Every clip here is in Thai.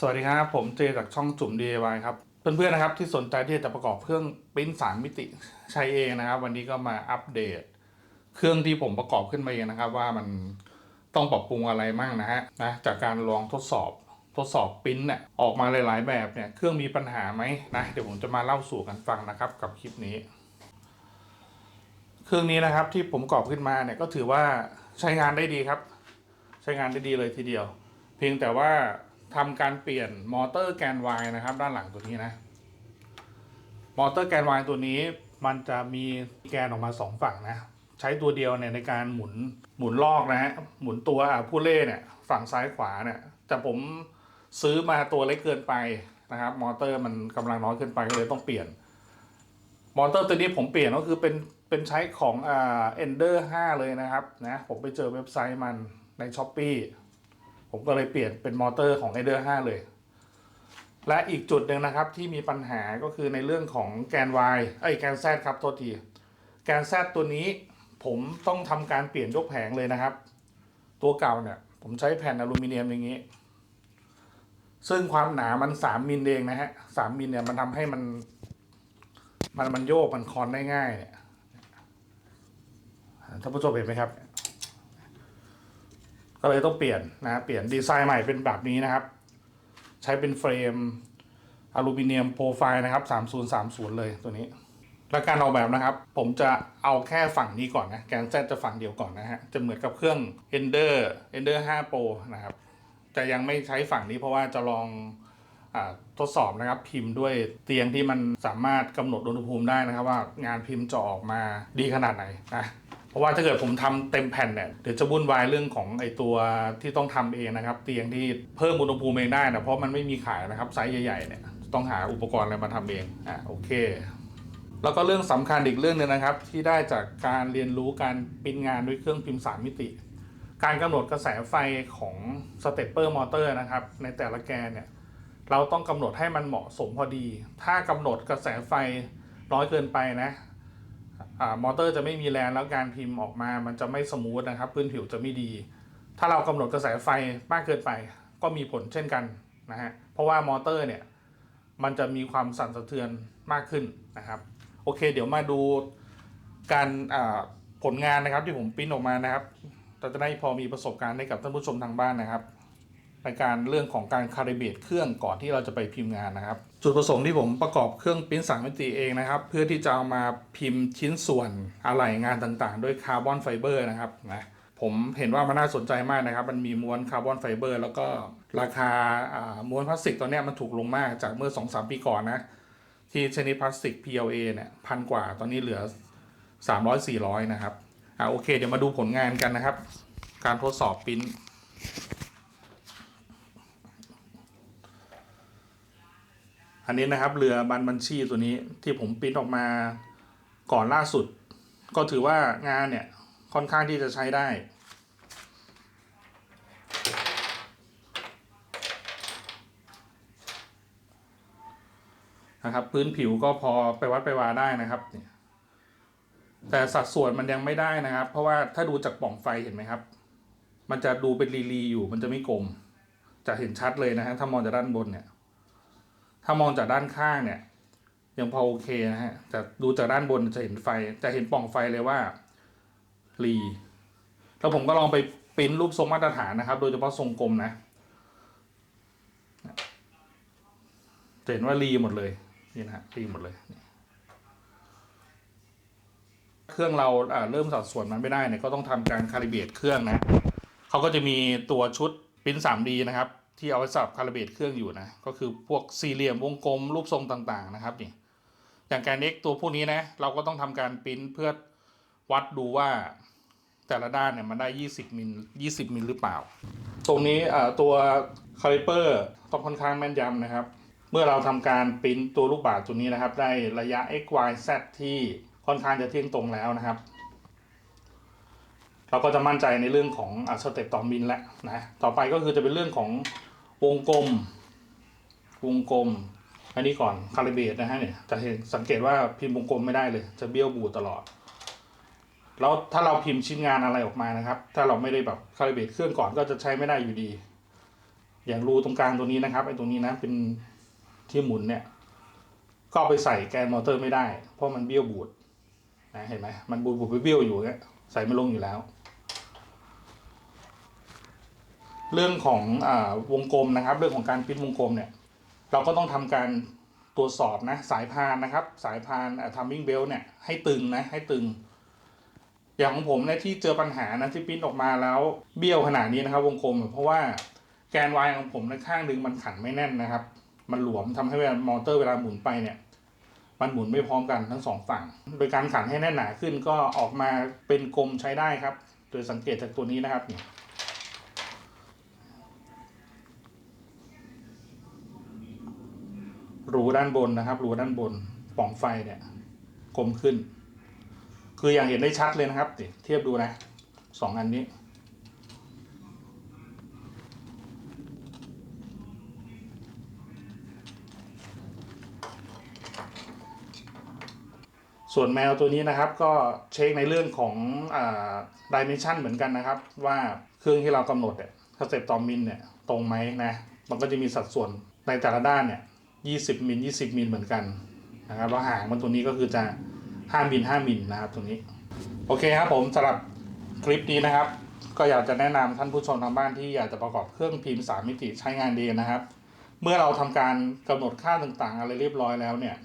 สวัสดีครับ ผมเจจากช่องจุ่ม DIY ครับ เพื่อนๆนะครับที่สนใจที่จะประกอบเครื่องปริ้นสามมิติใช้เองนะครับ วันนี้ก็มาอัปเดต เครื่องที่ผมประกอบขึ้นมาเองนะครับ ว่ามันต้องปรับปรุงอะไรมั่งนะฮะนะจากการลองทดสอบทดสอบปริ้นเนี่ยออกมาหลายๆแบบเนี่ยเครื่องมีปัญหาไหมนะเดี๋ยวผมจะมาเล่าสู่กันฟังนะครับ กับคลิปนี้ เครื่องนี้นะครับที่ผมประกอบขึ้นมาเนี่ยก็ถือว่าใช้งานได้ดีครับ ใช้งานได้ดีเลยทีเดียว เพียงแต่ว่า ทำการเปลี่ยนมอเตอร์แกน Y นะครับ ด้านหลังตัวนี้นะ มอเตอร์แกน Y ตัวนี้มันจะมีแกนออกมาสองฝั่งนะ ใช้ตัวเดียวเนี่ยในการหมุนหมุนลอกนะฮะหมุนตัวผู้เล่เนี่ยฝั่งซ้ายขวาเนี่ยแต่ผมซื้อมาตัวเล็กเกินไปนะครับ มอเตอร์มันกำลังน้อยเกินไปก็เลยต้องเปลี่ยน มอเตอร์ตัวนี้ผมเปลี่ยนก็คือเป็นเป็นใช้ของอ่า Ender 5เลยนะครับนะผมไปเจอเว็บไซต์มันใน s h อ p e e ผมก็เลยเปลี่ยนเป็นมอเตอร์ของ Ender 5เลย และอีกจุดหนึ่งนะครับที่มีปัญหาก็คือในเรื่องของแกน Y เอ้ยแกน Z ครับโทษทีแกน Z ตัวนี้ผมต้องทำการเปลี่ยนยกแผงเลยนะครับ ตัวเก่าเนี่ยผมใช้แผ่นอลูมิเนียมอย่างนี้ ซึ่งความหนามัน3มิลเองนะฮะ3มิลเนี่ยมันทำให้มัน มันมันโยกมันคอนได้ง่ายเนี่ยท่านผู้ชมเห็นไหมครับ ก็เลยต้องเปลี่ยนนะเปลี่ยนดีไซน์ใหม่เป็นแบบนี้นะครับ ใช้เป็นเฟรมอลูมิเนียมโปรไฟล์นะครับ 3030 เลยตัวนี้และการออกแบบนะครับ ผมจะเอาแค่ฝั่งนี้ก่อนนะแกนแซจะฝั่งเดียวก่อนนะฮะจะเหมือนกับเครื่อง Ender Ender 5 Pro นะครับจะยังไม่ใช้ฝั่งนี้เพราะว่าจะลองอทดสอบนะครับพิมพ์ด้วยเตียงที่มันสามารถกำหนดอุณหภูมิได้นะครับ ว่างานพิมพ์จะออกมาดีขนาดไหนนะ ราะว่าถ้าเกิดผมทำเต็มแผ่นเนี่ยเดี๋ยวจะวุ่นวายเรื่องของไอตัวที่ต้องทำเองนะครับ เตียงที่เพิ่มอุณหภูมิเองได้นะเพราะมันไม่มีขายนะครับไซส์ใหญ่ๆเนี่ยต้องหาอุปกรณ์อะไรมาทำเองอะโอเค แล้วก็เรื่องสำคัญอีกเรื่องหนึงนะครับ ที่ได้จากการเรียนรู้การปิ้นงานด้วยเครื่องพิมพ์3มิติ การกำหนดกระแสไฟของสเตปเปอร์มอเตอร์นะครับในแต่ละแกนเนี่ยเราต้องกำหนดให้มันเหมาะสมพอดี ถ้ากำหนดกระแสไฟน้อยเกินไปนะ มอเตอร์จะไม่มีแรงแล้วการพิมพ์ออกมามันจะไม่สมูทนะครับ พื้นผิวจะไม่ดี ถ้าเรากำหนดกระแสไฟมากเกินไป ก็มีผลเช่นกันนะฮะเพราะว่ามอเตอร์เนี่ยมันจะมีความสั่นสะเทือนมากขึ้นนะครับ โอเค เดี๋ยวมาดูการผลงานนะครับที่ผมปริ้นออกมานะครับเราจะได้พอมีประสบการณ์ให้กับท่านผู้ชมทางบ้านนะครับ ในการเรื่องของการคาลิเบรตเครื่องก่อนที่เราจะไปพิมพ์งานนะครับ จุดประสงค์ที่ผมประกอบเครื่องปริ้นสามมิติเองนะครับ เพื่อที่จะเอามาพิมพ์ชิ้นส่วนอะไหล่งานต่างๆ ด้วยคาร์บอนไฟเบอร์นะครับนะผมเห็นว่ามันน่าสนใจมากนะครับ มันมีม้วนคาร์บอนไฟเบอร์แล้วก็ราคาม้วนพลาสติกตอนเนี้ยมันถูกลงมากจากเมื่อ 2-3 ปีก่อนนะ ที่ชนิดพลาสติก PLA เนี่ยพันกว่าตอนนี้เหลือ 300-400 นะครับอ่าโอเค เดี๋ยวมาดูผลงานกันนะครับ การทดสอบปริ้น อันนี้นะครับเรือบันบัญชีตัวนี้ที่ผมปิ้นออกมาก่อนล่าสุด ก็ถือว่างานเนี่ยค่อนข้างที่จะใช้ได้ นะครับพื้นผิวก็พอไปวัดไปวาได้นะครับเนี่ยแต่สัดส่วนมันยังไม่ได้นะครับ เพราะว่าถ้าดูจากปล่องไฟเห็นไหมครับ มันจะดูเป็นรีๆอยู่มันจะไม่กลม จะเห็นชัดเลยนะฮะถ้ามองจากด้านบนเนี่ย ถ้ามองจากด้านข้างเนี่ย ยังพอโอเคนะฮะแต่ดูจากด้านบนจะเห็นไฟ จะเห็นป่องไฟเลยว่ารีแล้วผมก็ลองไปปริ้นรูปทรงมาตรฐานนะครับ โดยเฉพาะทรงกลมนะจะเห็นว่ารีหมดเลยนี่นะฮะรีหมดเลย เครื่องเราเริ่มสัดส่วนมันไม่ได้เนี่ยก็ต้องทำการคาลิเบรตเครื่องนะเขาก็จะมีตัวชุดปริ้น 3D นะครับ ที่เอาไว้สำหรับคาลิเบตเครื่องอยู่นะ ก็คือพวกสี่เหลี่ยมวงกลมรูปทรงต่างๆนะครับนี่อย่างการเน็กตัวพวกนี้นะเราก็ต้องทำการปริ้นเพื่อวัดดูว่าแต่ละด้านเนี่ยมันได้ 20มิล20มิลหรือเปล่า ตรงนี้อ่าตัวคาลิเปอร์ต้องค่อนข้างแม่นยำนะครับ เมื่อเราทำการปริ้นตัวลูกบาศก์ตัวนี้นะครับ ได้ระยะ x y z ที่ค่อนข้างจะเที่ยงตรงแล้วนะครับ เราก็จะมั่นใจในเรื่องของสเต็ปต่อมิลแล้วนะ ต่อไปก็คือจะเป็นเรื่องของ วงกลม วงกลม อันนี้ก่อนคาลิเบตนะฮะเนี่ยจะเห็นสังเกตว่าพิมพ์วงกลมไม่ได้เลย จะเบี้ยวบูดตลอด แล้วถ้าเราพิมพ์ชิ้นงานอะไรออกมานะครับ ถ้าเราไม่ได้แบบคาลิเบตเครื่องก่อนก็จะใช้ไม่ได้อยู่ดี อย่างรูตรงกลางตัวนี้นะครับไอ้ตรงนี้นะเป็นที่หมุนเนี่ย ก็ไปใส่แกนมอเตอร์ไม่ได้ เพราะมันเบี้ยวบูดนะเห็นไหมมันบูดบูดไปเบี้ยวอยู่เนี่ยใส่ไม่ลงอยู่แล้ว เรื่องของอวงกลมนะครับ เรื่องของการพิมพ์วงกลมเนี่ยเราก็ต้องทำการตรวจสอบนะสายพานนะครับ สายพานทัมมิ่งเบลเนี่ยให้ตึงนะให้ตึง อย่างของผมเนี่ยที่เจอปัญหานะที่ปิ้นออกมาแล้วเบี้ยวขนาดนี้นะครับ วงกลม เพราะว่าแกนวายของผมในข้างหนึ่งมันขันไม่แน่นนะครับ มันหลวมทำให้เวลามอเตอร์เวลาหมุนไปเนี่ยมันหมุนไม่พร้อมกันทั้งสองฝั่ง โดยการขันให้แน่นหนาขึ้นก็ออกมาเป็นกลมใช้ได้ครับ โดยสังเกตจากตัวนี้นะครับ รูด้านบนนะครับ รูด้านบนปล่องไฟเนี่ยกลมขึ้น คืออย่างเห็นได้ชัดเลยนะครับเทียบดูนะสองอันนี้ ส่วนแมวตัวนี้นะครับก็เช็คในเรื่องของดิเมนชันเหมือนกันนะครับ ว่าเครื่องที่เรากำหนดเนี่ยสเต็ปตอมิลเนี่ยตรงไหมนะ มันก็จะมีสัดส่วนในแต่ละด้านเนี่ย 20มิล20มิลเหมือนกันนะครับแล้วห่างมันตัวนี้ก็คือจะ5มิล5มิลนะครับตรงนี้โอเคครับผมสำหรับคลิปนี้นะครับ ก็อยากจะแนะนำท่านผู้ชมทางบ้านที่อยากจะประกอบเครื่องพิมพ์ 3 มิติใช้งานดีนะครับ เมื่อเราทำการกำหนดค่าต่างๆ อะไรเรียบร้อยแล้วเนี่ย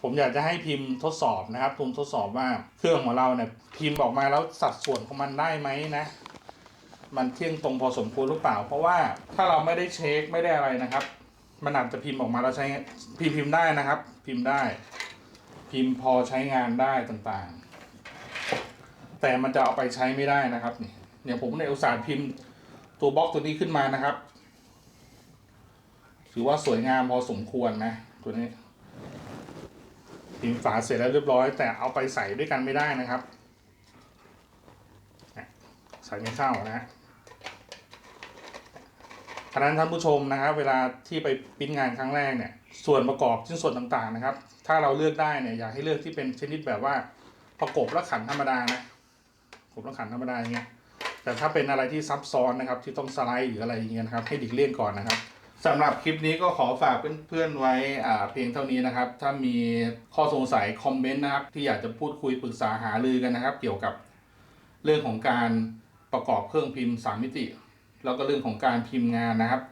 ผมอยากจะให้พิมพ์ทดสอบนะครับทุนทดสอบว่าเครื่องของเราเนี่ยพิมพ์ออกมาแล้วสัดส่วนของมันได้ไหมนะ มันเที่ยงตรงพอสมควรหรือเปล่า เพราะว่าถ้าเราไม่ได้เช็คไม่ได้อะไรนะครับ มันอาจจะพิมพ์ออกมาแล้วใช้พิมพ์พิมพ์ได้นะครับ พิมพ์ได้ พิมพ์พอใช้งานได้ต่างๆ แต่มันจะเอาไปใช้ไม่ได้นะครับนี่เนี่ยผมในอุตสาห์พิมพ์ตัวบล็อกตัวนี้ขึ้นมานะครับ ถือว่าสวยงามพอสมควรนะตัวนี้ พิมพ์ฝาเสร็จแล้วเรียบร้อย แต่เอาไปใส่ด้วยกันไม่ได้นะครับใส่ไม่เข้านะฮะ ฉะนั้นท่านผู้ชมนะครับเวลาที่ไปปิ้นงานครั้งแรกเนี่ยส่วนประกอบชิ้นส่วนต่างๆนะครับ ถ้าเราเลือกได้เนี่ยอยากให้เลือกที่เป็นชนิดแบบว่าประกบและขันธรรมดานะประกบและขันธรรมดาอย่างเงี้ยแต่ถ้าเป็นอะไรที่ซับซ้อนนะครับ ที่ต้องสไลด์หรืออะไรอย่างเงี้ยนะครับให้ดิกเลี่ยงก่อนนะครับสำหรับคลิปนี้ก็ขอฝากเพื่อนๆไว้เพียงเท่านี้นะครับ ถ้ามีข้อสงสัยคอมเมนต์นะครับ ที่อยากจะพูดคุยปรึกษาหารือกันนะครับ เกี่ยวกับเรื่องของการประกอบเครื่องพิมพ์ 3 มิติ แล้วก็เรื่องของการพิมพ์งานนะครับ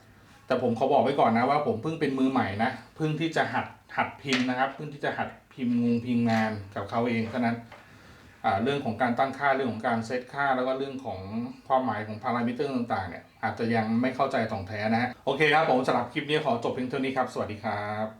แต่ผมขอบอกไว้ก่อนนะว่าผมเพิ่งเป็นมือใหม่นะเพิ่งที่จะหัดหัดพิมพ์นะครับ เพิ่งที่จะหัดพิมพ์งงพิมพ์งานกับเขาเองเท่านั้นเรื่องของการตั้งค่าเรื่องของการเซตค่า แล้วก็เรื่องของความหมายของพารามิเตอร์ต่างๆเนี่ยอาจจะยังไม่เข้าใจถ่องแท้นะฮะโอเคครับผมสำหรับคลิปนี้ขอจบเพียงเท่านี้ครับ สวัสดีครับ